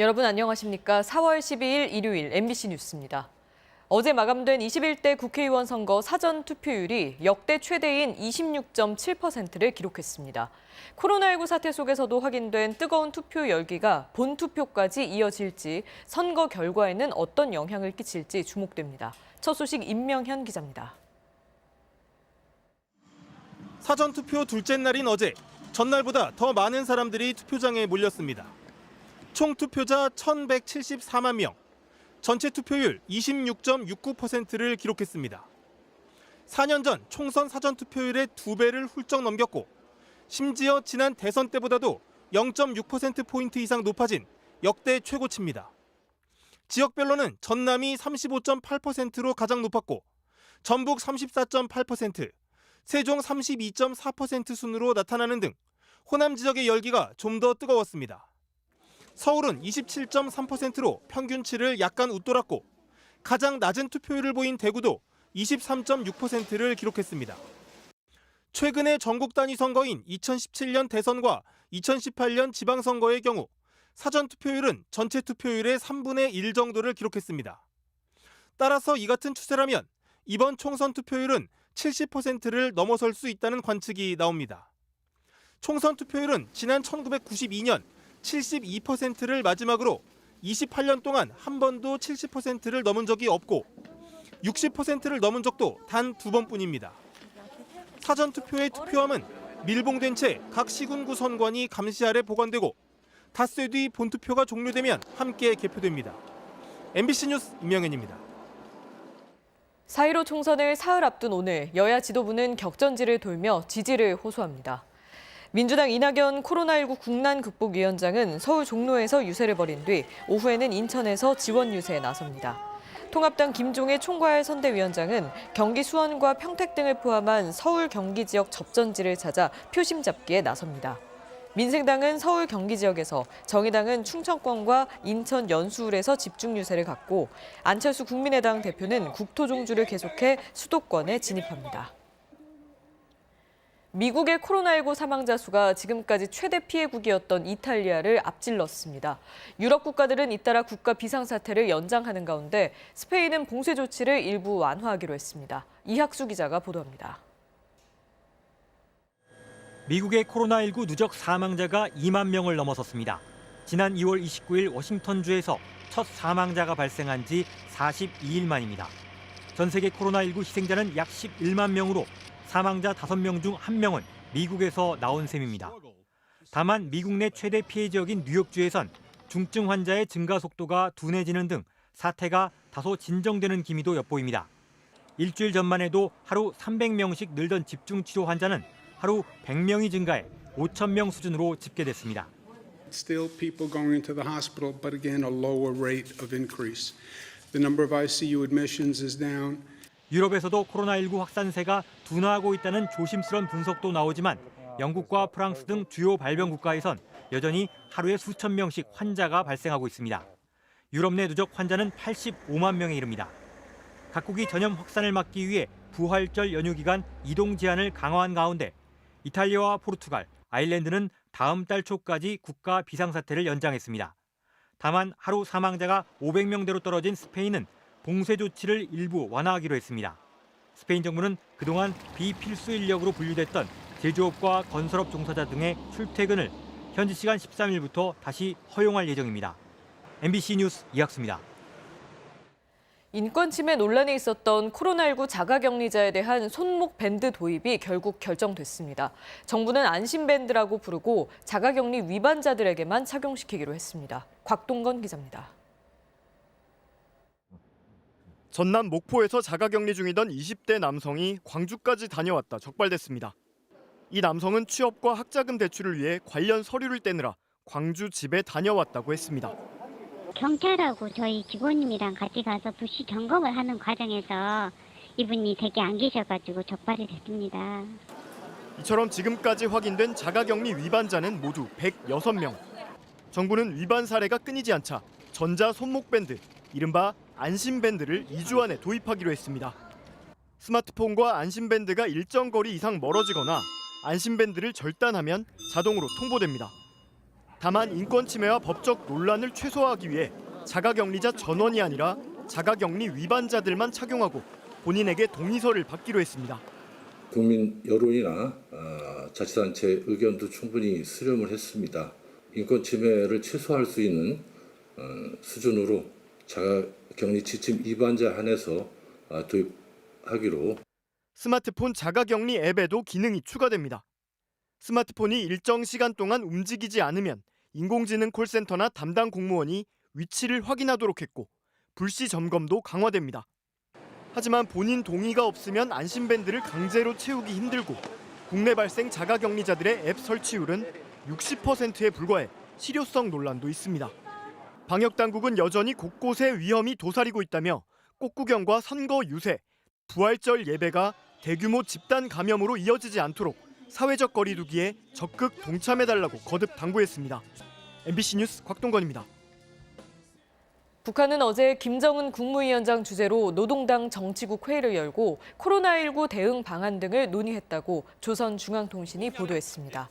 여러분 안녕하십니까? 4월 12일 일요일 MBC 뉴스입니다. 어제 마감된 21대 국회의원 선거 사전 투표율이 역대 최대인 26.7%를 기록했습니다. 코로나19 사태 속에서도 확인된 뜨거운 투표 열기가 본 투표까지 이어질지 선거 결과에는 어떤 영향을 끼칠지 주목됩니다. 첫 소식 임명현 기자입니다. 사전 투표 둘째 날인 어제 전날보다 더 많은 사람들이 투표장에 몰렸습니다. 총 투표자 1,174만 명, 전체 투표율 26.69%를 기록했습니다. 4년 전 총선 사전 투표율의 두 배를 훌쩍 넘겼고 심지어 지난 대선 때보다도 0.6% 포인트 이상 높아진 역대 최고치입니다. 지역별로는 전남이 35.8%로 가장 높았고 전북 34.8%, 세종 32.4% 순으로 나타나는 등 호남 지역의 열기가 좀 더 뜨거웠습니다. 서울은 27.3%로 평균치를 약간 웃돌았고 가장 낮은 투표율을 보인 대구도 23.6%를 기록했습니다. 최근의 전국 단위 선거인 2017년 대선과 2018년 지방선거의 경우 사전 투표율은 전체 투표율의 3분의 1 정도를 기록했습니다. 따라서 이 같은 추세라면 이번 총선 투표율은 70%를 넘어설 수 있다는 관측이 나옵니다. 총선 투표율은 지난 1992년 72%를 마지막으로 28년 동안 한 번도 70%를 넘은 적이 없고 60%를 넘은 적도 단 두 번뿐입니다. 사전 투표의 투표함은 밀봉된 채 각 시군구 선관위 감시 아래 보관되고 닷새 뒤 본투표가 종료되면 함께 개표됩니다. MBC 뉴스 임명현입니다. 4.15 총선을 사흘 앞둔 오늘 여야 지도부는 격전지를 돌며 지지를 호소합니다. 민주당 이낙연 코로나19 국난 극복위원장은 서울 종로에서 유세를 벌인 뒤 오후에는 인천에서 지원 유세에 나섭니다. 통합당 김종애 총괄 선대위원장은 경기 수원과 평택 등을 포함한 서울 경기 지역 접전지를 찾아 표심 잡기에 나섭니다. 민생당은 서울 경기 지역에서 정의당은 충청권과 인천 연수울에서 집중 유세를 갖고 안철수 국민의당 대표는 국토 종주를 계속해 수도권에 진입합니다. 미국의 코로나19 사망자 수가 지금까지 최대 피해국이었던 이탈리아를 앞질렀습니다. 유럽 국가들은 잇따라 국가 비상사태를 연장하는 가운데 스페인은 봉쇄 조치를 일부 완화하기로 했습니다. 이학수 기자가 보도합니다. 미국의 코로나19 누적 사망자가 2만 명을 넘어섰습니다. 지난 2월 29일 워싱턴주에서 첫 사망자가 발생한 지 42일 만입니다. 전 세계 코로나19 희생자는 약 11만 명으로 사망자 5명 중 1명은 미국에서 나온 셈입니다. 다만 미국 내 최대 피해 지역인 뉴욕주에선 중증 환자의 증가 속도가 둔해지는 등 사태가 다소 진정되는 기미도 엿보입니다. 일주일 전만 해도 하루 300명씩 늘던 집중 치료 환자는 하루 100명이 증가해 5천 명 수준으로 집계됐습니다. Still people going into the hospital, but again, a lower rate of increase. The number of ICU admissions is down. 유럽에서도 코로나19 확산세가 둔화하고 있다는 조심스런 분석도 나오지만 영국과 프랑스 등 주요 발병 국가에선 여전히 하루에 수천 명씩 환자가 발생하고 있습니다. 유럽 내 누적 환자는 85만 명에 이릅니다. 각국이 전염 확산을 막기 위해 부활절 연휴 기간 이동 제한을 강화한 가운데 이탈리아와 포르투갈, 아일랜드는 다음 달 초까지 국가 비상사태를 연장했습니다. 다만 하루 사망자가 500명대로 떨어진 스페인은 봉쇄 조치를 일부 완화하기로 했습니다. 스페인 정부는 그동안 비필수 인력으로 분류됐던 제조업과 건설업 종사자 등의 출퇴근을 현지 시간 13일부터 다시 허용할 예정입니다. MBC 뉴스 이학수입니다. 인권 침해 논란이 있었던 코로나19 자가격리자에 대한 손목 밴드 도입이 결국 결정됐습니다. 정부는 안심밴드라고 부르고 자가격리 위반자들에게만 착용시키기로 했습니다. 곽동건 기자입니다. 전남 목포에서 자가격리 중이던 20대 남성이 광주까지 다녀왔다 적발됐습니다. 이 남성은 취업과 학자금 대출을 위해 관련 서류를 떼느라 광주 집에 다녀왔다고 했습니다. 경찰하고 저희 직원님이랑 같이 가서 부시 점검을 하는 과정에서 이분이 댁에 안 계셔가지고 적발이 됐습니다. 이처럼 지금까지 확인된 자가격리 위반자는 모두 106명. 정부는 위반 사례가 끊이지 않자 전자 손목밴드, 이른바 안심밴드를 2주 안에 도입하기로 했습니다. 스마트폰과 안심밴드가 일정 거리 이상 멀어지거나 안심밴드를 절단하면 자동으로 통보됩니다. 다만 인권 침해와 법적 논란을 최소화하기 위해 자가격리자 전원이 아니라 자가격리 위반자들만 착용하고 본인에게 동의서를 받기로 했습니다. 국민 여론이나 어, 자치단체 의견도 충분히 수렴을 했습니다. 인권 침해를 최소화할 수 있는 어, 수준으로 자가격리 지침 위반자 한해서 어, 도입하기로 스마트폰 자가격리 앱에도 기능이 추가됩니다. 스마트폰이 일정 시간 동안 움직이지 않으면 인공지능 콜센터나 담당 공무원이 위치를 확인하도록 했고 불시 점검도 강화됩니다. 하지만 본인 동의가 없으면 안심밴드를 강제로 채우기 힘들고 국내 발생 자가격리자들의 앱 설치율은 60%에 불과해 실효성 논란도 있습니다. 방역 당국은 여전히 곳곳에 위험이 도사리고 있다며 꽃구경과 선거 유세, 부활절 예배가 대규모 집단 감염으로 이어지지 않도록 사회적 거리두기에 적극 동참해달라고 거듭 당부했습니다. MBC 뉴스 곽동건입니다. 북한은 어제 김정은 국무위원장 주재로 노동당 정치국 회의를 열고 코로나19 대응 방안 등을 논의했다고 조선중앙통신이 보도했습니다.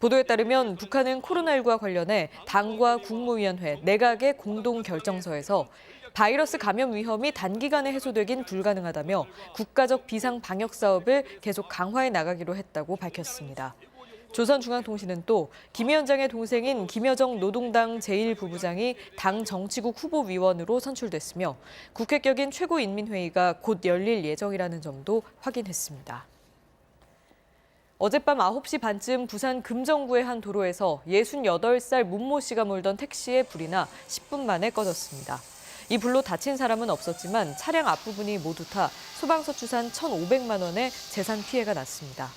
보도에 따르면 북한은 코로나19와 관련해 당과 국무위원회, 내각의 공동 결정서에서 바이러스 감염 위험이 단기간에 해소되긴 불가능하다며 국가적 비상 방역 사업을 계속 강화해 나가기로 했다고 밝혔습니다. 조선중앙통신은 또 김 위원장의 동생인 김여정 노동당 제1부부장이 당 정치국 후보위원으로 선출됐으며 국회격인 최고인민회의가 곧 열릴 예정이라는 점도 확인했습니다. 어젯밤 9시 반쯤 부산 금정구의 한 도로에서 68살 문모 씨가 몰던 택시에 불이 나 10분 만에 꺼졌습니다. 이 불로 다친 사람은 없었지만 차량 앞부분이 모두 타 소방서 추산 1,500만 원의 재산 피해가 났습니다.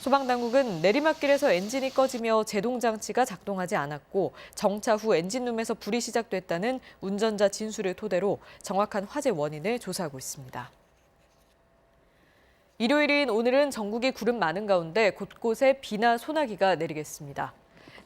소방당국은 내리막길에서 엔진이 꺼지며 제동장치가 작동하지 않았고 정차 후 엔진룸에서 불이 시작됐다는 운전자 진술을 토대로 정확한 화재 원인을 조사하고 있습니다. 일요일인 오늘은 전국이 구름 많은 가운데 곳곳에 비나 소나기가 내리겠습니다.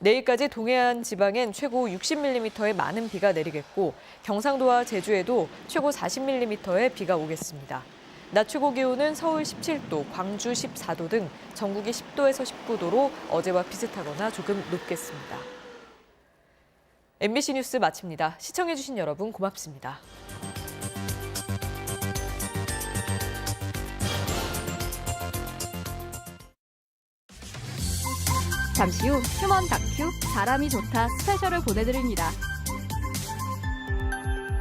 내일까지 동해안 지방엔 최고 60mm의 많은 비가 내리겠고 경상도와 제주에도 최고 40mm의 비가 오겠습니다. 낮 최고 기온은 서울 17도, 광주 14도 등 전국이 10도에서 19도로 어제와 비슷하거나 조금 높겠습니다. MBC 뉴스 마칩니다. 시청해주신 여러분 고맙습니다. 잠시 후 휴먼 다큐 사람이 좋다 스페셜을 보내드립니다.